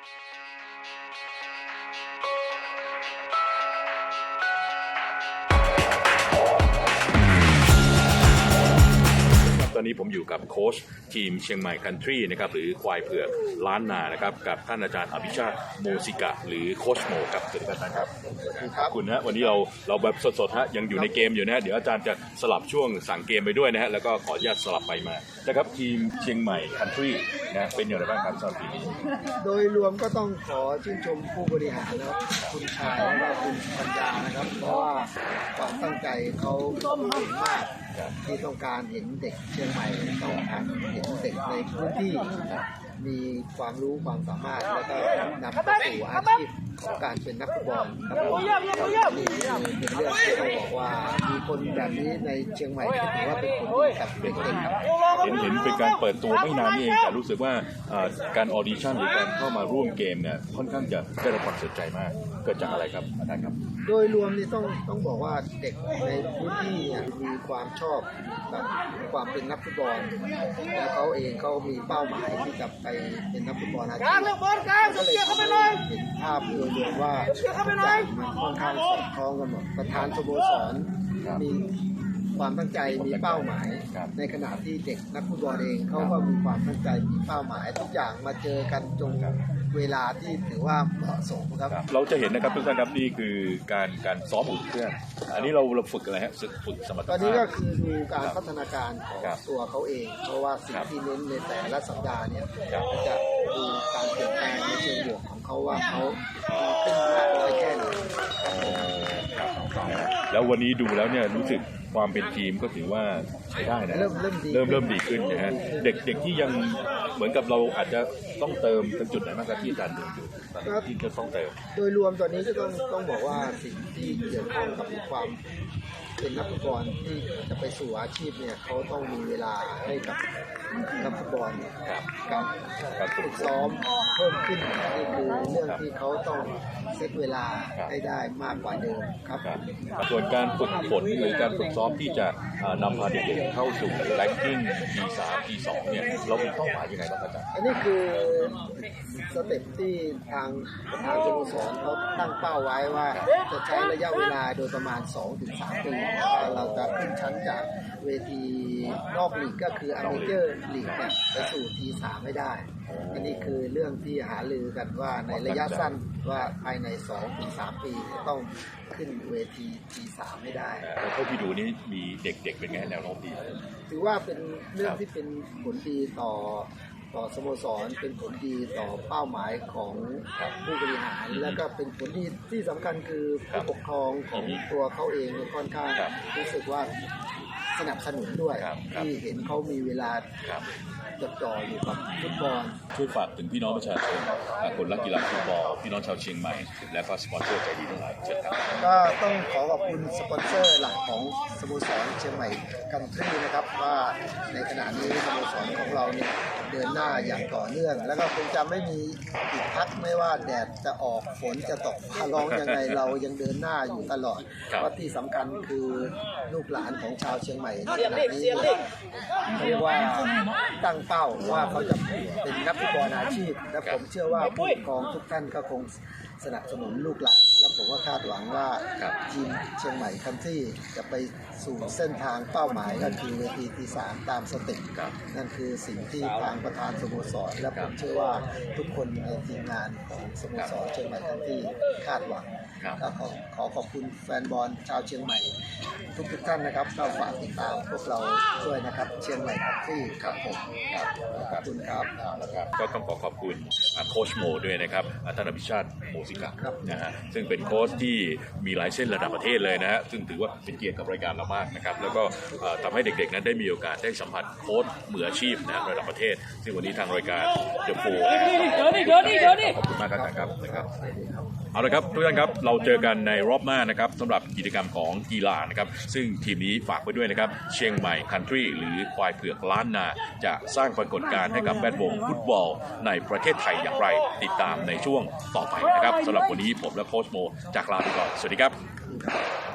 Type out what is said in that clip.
Thank you. นนี้ผมอยู่กับโค้ชทีมเชียงใหม่คันทรีนะครับหรือควายเผือกล้านนานะครับกับท่านอาจารย์อภิชาติโมสิกะ หรือโค้ชโมครับสวัสดีครับอาจารย์ครับขอบคุณนะวันนี้เราเราแบบสดๆฮะยังอยู่ในเกมอยู่นะฮะเดี๋ยวอาจารย์จะสลับช่วงสั่งเกมไปด้วยนะฮะแล้วก็ขออนุญาตสลับไปมานะครับทีมเชียงใหม่คันทรีนะเป็นอย่างไรบ้างครับสำหรับทีมนี้โดยรวมก็ต้องขอชื่นชมผู้บริหารนะครับคุณชายและก็คุณปัญญานะครับเพราะว่าความ ตั้งใจเขาสูงมากที่ต้องการเห็นเด็กเชียงใหม่ต้องการเห็นเด็กในพื้นที่มีความรู้ความสามารถแล้วก็นำไปสู่อาชีพของการเป็นนักฟุตบอลครับผมนี่เป็นเรื่องที่ต้องบอกว่ามีคนแบบนี้ในเชียงใหม่ถือว่าเป็นคนดีกับเด็กๆครับเห็นเห็นเป็นการเปิดตัวไม่นานนี่เองแต่รู้สึกว่าการออดิชั่นหรือการเข้ามาร่วมเกมเนี่ยค่อนข้างจะได้รับความสนใจมาก เกิดจากอะไรครับอาจารย์ครับ โดยรวมนี่ต้องต้องบอกว่าเด็กในพื้นที่เนี่ยมีความชอบแบบความเป็นนักฟุตบอลและเขาเองเขามีเป้าหมายที่จะไปเป็นนักฟุตบอลอาชีพกลางเรื่องบอลกลางก็เลยเกี่ยวเข้าไปหน่อยเห็นภาพโดยรวมว่าเกี่ยวเข้าไปหน่อยมันค่อนข้างสอดคล้องกันหมดประธานสโมสรครับมีความตั้งใจมีเป้าหมายครับในขณะที่เด็กนักฟุตบอลเองเขาก็มีความตั้งใจมีเป้าหมายทุกอย่างมาเจอกันจง เวลาที่ถือว่าเหมาะสมครับ เราจะเห็นนะครับทุกท่านครับนี่คือการการซ้อมอุ่นเครื่องอันนี้เราเราฝึกอะไรฮะฝึกฝึกสมรรถตอนนี้ภาก็พคือดูการพัฒนาการของครับตัวเขาเอง เพราะว่าสิ่ครังบที่เน้นในแต่ละสัปดาห์เนี่ยครับก็จะดูการเปลี่ยนแปลงในเชิงบวกของเขาว่าเขาขึ้นมากน้อยแค่ไหนครับผมแล้ววันนี้ดูแล้วเนี่ยรู้สึกความเป็นทีมก็ถือว่าใช้ได้นะเริ่มเริ่มดีเริ่มเริ่มดีขึ้นนะฮะเด็กเด็กที่ยัง เหมือนกับเราอาจจะต้องเติมตรงจุดไหนบ้างครับที่อาจารย์ดูอยู่ตอนนี้ที่จะต้องเติม โดยรวมตอนนี้ก็ต้องต้องบอกว่าสิ่งที่เกี่ยวข้องกับความเป็นนักฟุตบอลที่จะไปสู่อาชีพเนี่ยเขาต้องมีเวลาให้กับนักฟุตบอลครับกับการฝึฝึกกซ้ซ้ออมมเพิ่มขึ้นนี่คือเรื่องที่เขาต้องเซตเวลาครับให้ได้มากกว่าเดิมครับครับส่วนการฝึกฝนหรือการฝึกซ้อมที่จะเอ่อนำพาเด็กๆเข้าสู่แรงกิ้ง P3 P2 เนี่ยเรามีเป้าหมายยังไงบ้างครับอาจารย์อันนี้คือส เต็ปที่ทางประธานสโมสรเขาตั้งเป้าไว้ว่า จะใช้ระยะเวลาโดยประมาณ 2-3 ปีว่าเราจะขึ้นชั้นจากเวทีนอกลีกก็คืออเมเจอร์ลีกเนี่ยไปสู่ทีสามไม่ได้ อันนี้คือเรื่องที่หาลือกันว่าในระยะสั้นว่าภายใน2-3ปีจะต้องขึ้นเวทีทีสามไม่ได้แล้วเท่าที่ดูนี่มีเด็กๆเป็นไงแนวโน้มดี ถือว่าเป็นเรื่องที่เป็นผลดีต่อ ต่อสโมสรเป็นผลดีต่อเป้าหมายของผู้บริหาร แล้วก็เป็นผลดีที่สำคัญคือครับผู้ปกครองของตัวเขาเองค่อนข้างครับรู้สึกว่าสนับสนุนด้วยครับครับที่เห็นเขามีเวลาครับจดจ่ออยู่กับฟุตบอลช่วยฝากถึงพี่น้องประชาชนอ่าคนรักกีฬาฟุตบอลพี่น้องชาวเชียงใหม่ และก็สปอนเซอร์ใจดีทั้งหลายเชิญครับก็ต้องขอขอบคุณสปอนเซอร์หลักของสโมสรเชียงใหม่คันทรีนะครับว่าในขณะนี้สโมสรของเราเนี่ย เดินหน้าอย่างต่อเนื่อง แล้วก็คงจะไม่มีอีกพักไม่ว่าแดดจะออกฝนจะตกฟ้าร้องยังไงเรายังเดินหน้าอยู่ตลอดครับเพราะที่สำคัญคือลูกหลานของชาวเชียงใหม่ในเสียขงณะเด็กนี้เสียงเด็กเรียกว่าตั้งเป้าว่าเขาจะเป็นนักฟุตบอลอาชีพ และผมเชื่อว่าผู้ปกครองทุกท่านก็คงสนับสนุนลูกหลาน และผมก็คาดหวังว่าครับ ทีมเชียงใหม่คันที่จะไปสู่เส้นทางเป้าหมายก็คือเวทีที่สามตามสเต็ปครับ นั่นคือสิ่งที่ทางประธานสโมสร และผมเชื่อว่าทุกคนในทีมงานของสโมสรเชียงใหม่คันที่คาดหวังครับ ก็ขอขอขอบคุณแฟนบอลชาวเชียงใหม่ ทุกทุกๆท่านนะครับก็ฝากติดตามพวกเราด้วยนะครับ เชียงใหม่คันที่ครับผมครับขอบคุณครับนะครับ ก็ต้องขอขอบคุณอ่าโค้ชโมด้วยนะครับอ่าท่านอภิชาติโมสิกะครับนะฮะซึ่งเป็นโค้ชที่มีหลายเส้นระดับประเทศเลยนะฮะซึ่งถือว่าเป็นเกียรติกับรายการเรามากนะครับ แล้วก็เอ่อทำให้เด็กๆนั้นได้มีโอกาสได้สัมผัสโค้ชมืออาชีพนะฮะระดับประเทศ ซึ่งวันนี้ทางรายการเดอะโฟเดี๋ยวนี่เดี๋ยวนี่เดี๋ยวนี่ขอบคุณมากครับอาจารย์ครับนะครับ เอาละครับทุกท่านครับเราเจอกันในรอบหน้านะครับสำหรับกิจกรรมของกีฬานะครับซึ่งทีมนี้ฝากไว้ด้วยนะครับ เชียงใหม่คันทรีหรือควายเผือกล้านนา จะสร้างปรากฏการณ์ให้กับแวดวงฟุตบอล ในประเทศไทยอย่างไร ติดตามในช่วงต่อไปนะครับสำหรับวันนี้ผมและโค้ชโมจากลาไปก่อนสวัสดีครับ